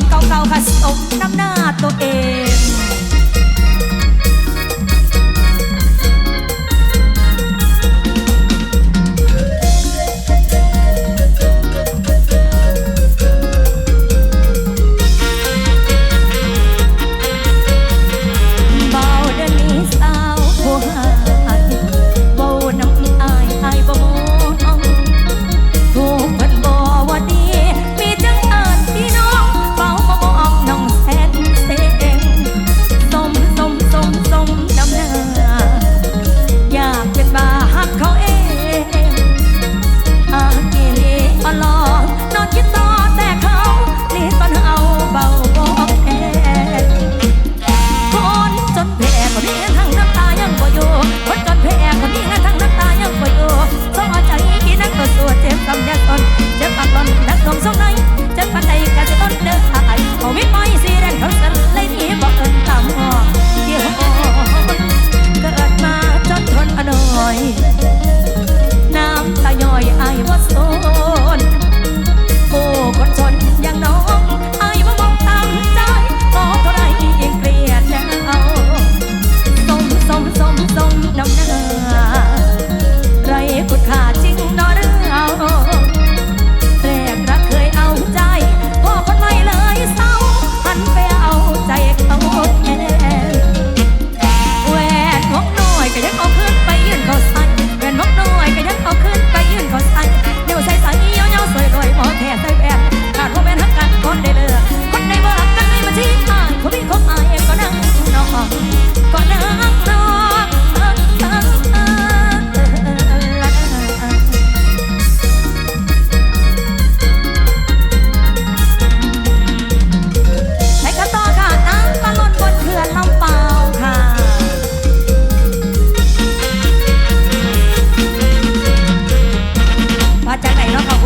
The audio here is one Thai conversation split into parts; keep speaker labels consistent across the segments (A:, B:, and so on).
A: อนเก่าๆค่ะสิมน้ำหน้าตัวเอง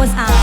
A: was I.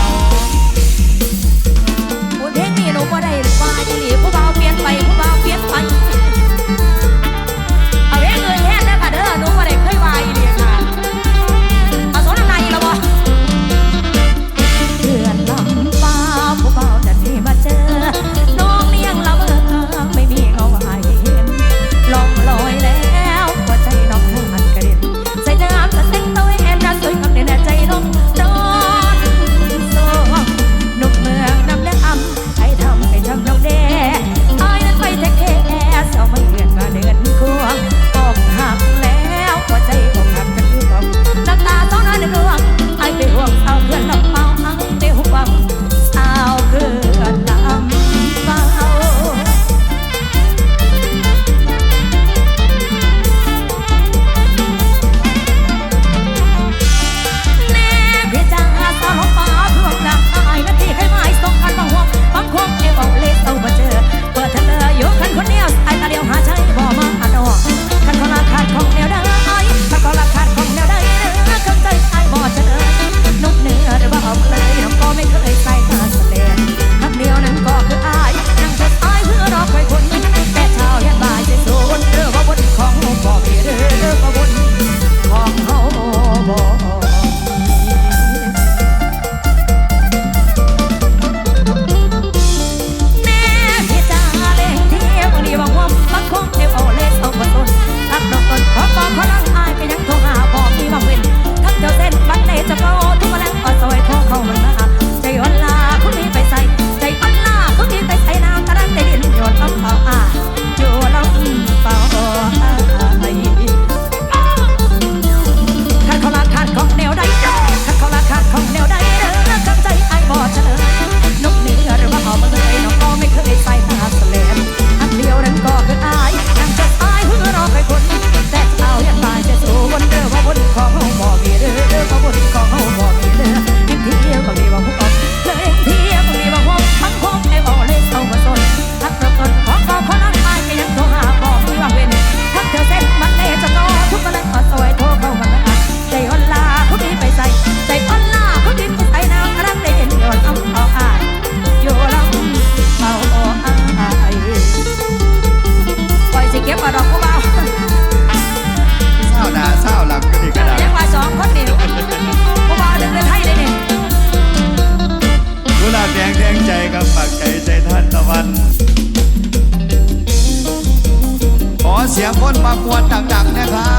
A: น
B: ประกวดต่างๆนะครั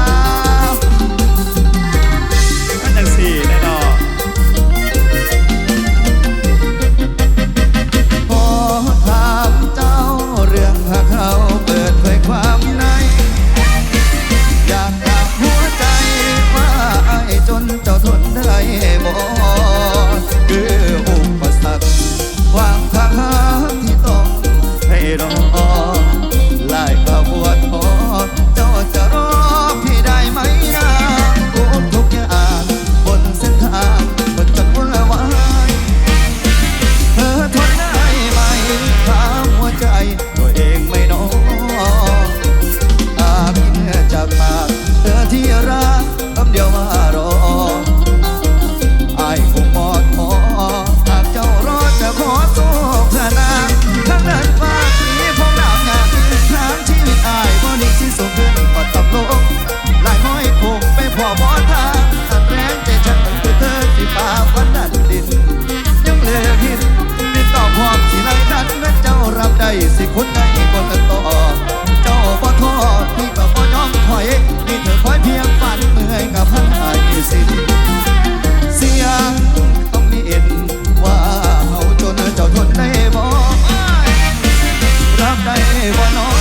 B: บ One. no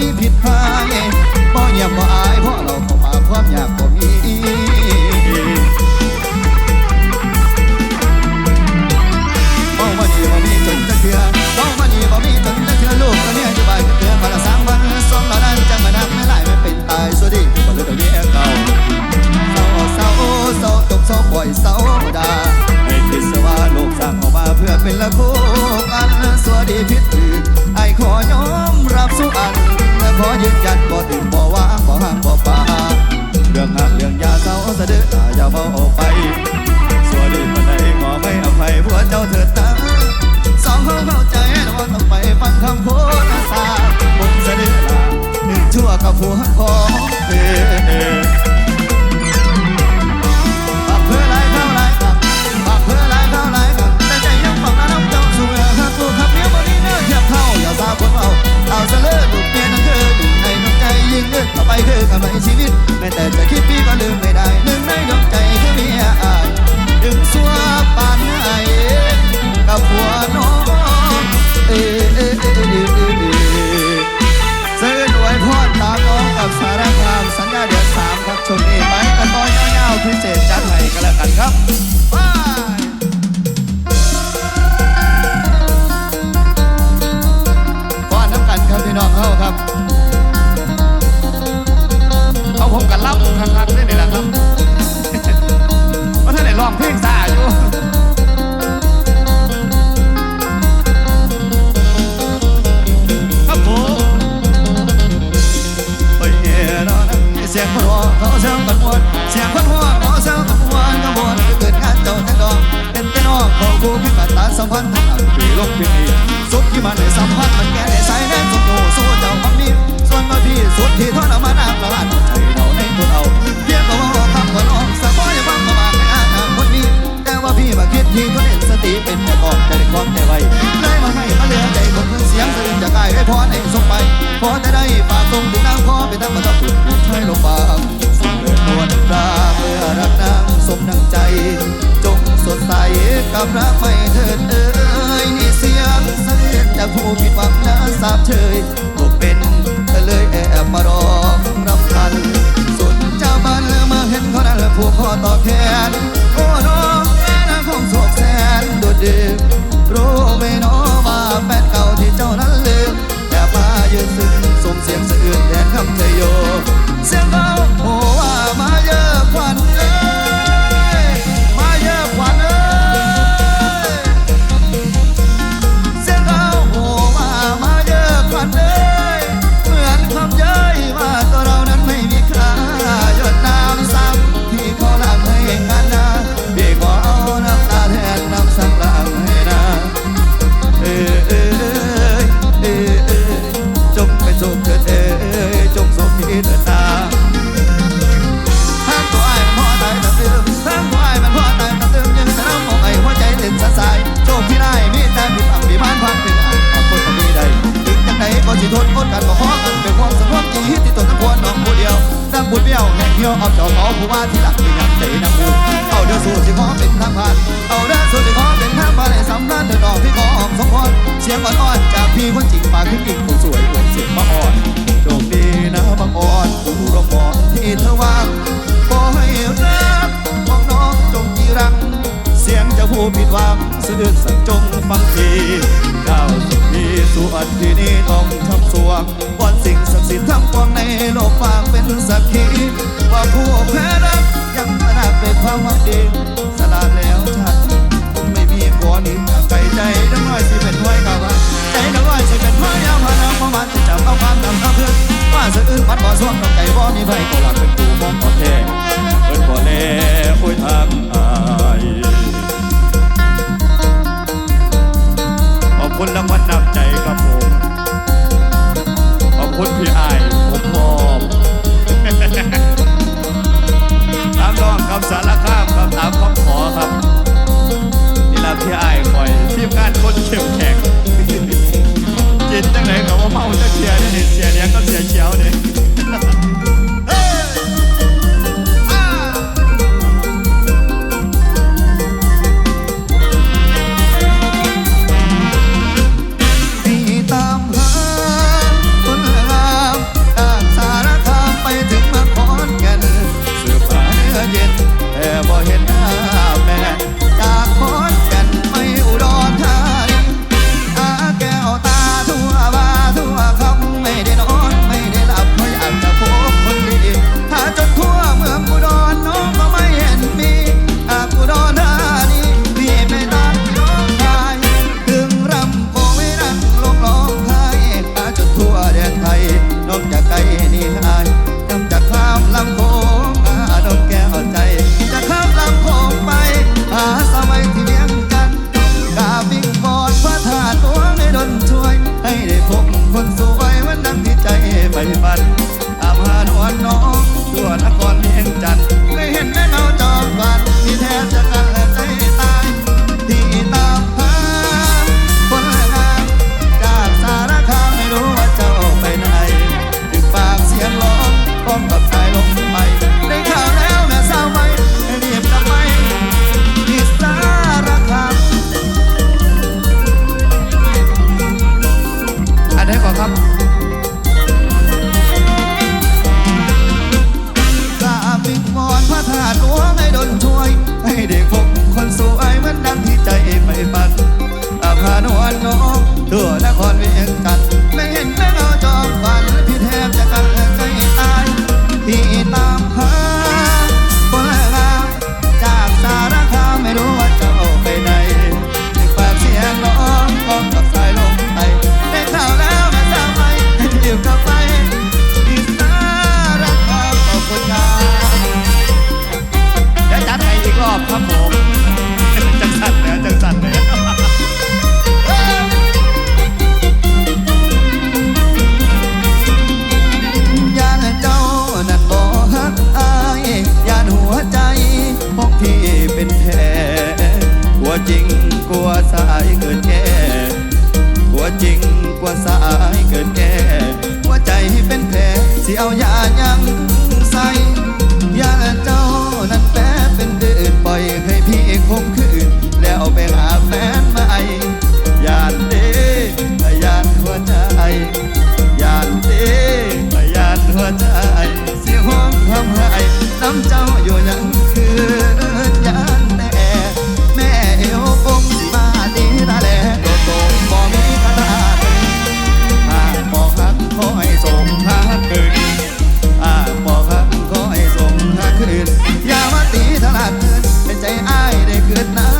B: มีผิดพลาดบ่เงียบบ่อายเพราะเราเข้ามาความอยากบ่มีบ่มาดีบ่มีจนเถื่อบ่มาดีบ่มีจนเธอลูกก็เนี่จะไปเถื่อมาละสามวันสองเรานั้นจังมานักไม่ไหลไม่เป็นตายสวัสดีบ่เลยตรงนี้เก่าเศร้าเศร้เศร้าตกเศร้ปล่อยเศรษฐศาสตร์โลกสร้างออกมาเพื่อเป็นละคู่อันสวัสดีพิษถือไอขอยอมรับสู้อัน ยืนยันบ่ดื่มบ่วางบ่ห่างบ่ปาเรื่องหักเรื่องยาเศร้าสะดืออย่าเบาออกไป พอจะได้ฝากทรงถึงนางขอไปตั้งมาตะปุ่นช้วยลงบางสุขเลิศนวลตาเมื่อรักนางสมนังใจ จงสดใสกับรักไม่เถิดเอ้ยนี่เสียงเสียงจากผู้ผิดหวังนะสาบเชยตกเป็นเลยแอบมารอรับคันสุดเจ้าบ้านเมื่อเห็นเขานั้นผู้ขอต่อแขนโอ้น้องแม่นางคงโศกแสนโดดเดี่มรู้ไหมน้อว่าแฟน ยืนซึ้งส่งเสียงสะอื้นแด่คำเทโยเสียงฟ้ เอาเจ้าขอผู้ว่าที่หลักเป็ยัางเตยน้ะกูเอาเดือสูตรที่ขอเป็นทางผ่านเอาเดือสูตรที่ขอเป็นทางผ่านให้สำนักเดิดออกที่ขอหอมสองคนเสียงอ่อนๆจากพี่คนจริงปากขึ้นกิ่งผู้สวยอวดเสียงมาอ่อนโชคดีนะบังอ่อนผู้รบกวนที่เธอว่างขอให้รักของน้องจงจีรัก สียงจะผู้ผิดหวังซื่อสัตย์จงฟังทีดาวสุขดีสู่อันที่นี้ต้องทำสวงวอนสิ่งศักดิ์สิทธิ์ทั้งปวงในโลกฝากเป็นสักขีว่าผู้แพ้รักยังขนาดเป็นความหวังดีสลาดแล้วท่านไม่มีกวนิดใจใจน้ำน้อยสิเป็นห้อยกาวใจน้ำน้อยสิเป็นห้อยยาวพาน้ำประมาณจะจับเอาความดำข้าพื้นว่าสะอื้นปัดบ่อส่วมกับงใจบ่มีไฟก็หลักเป็นกูมองอแท้เอิ้นบ่แลคุยทางอ่า คุณรางวัลนำใจครับผม ขอบคุณพี่ไอผมพร้อมตามรองครับสารคามครับถามคำขอครับ นี่ละพี่ไอคอยทีมงานคนเข้มแข็งจิตจังไหนกับว่าเมาจะเสียเนี่ยเสียเนี้ยก็เสียเชียวเนี่ยาม ทั่ กลัวสายเกินแก่กลัวจริงกลัวสายเกินแก่หัวใจเป็นแผลสิเอายายังใส่ยาเจ้านั้นแปรเป็นเดือนปล่อยให้พี่คมคืนแล้วไปหาแฟนใหม่ยานเด้ยานหัวใจยานเด้ยานหัวใจเสียห้องทำให้น้ำเจ้าอยู่ ขอ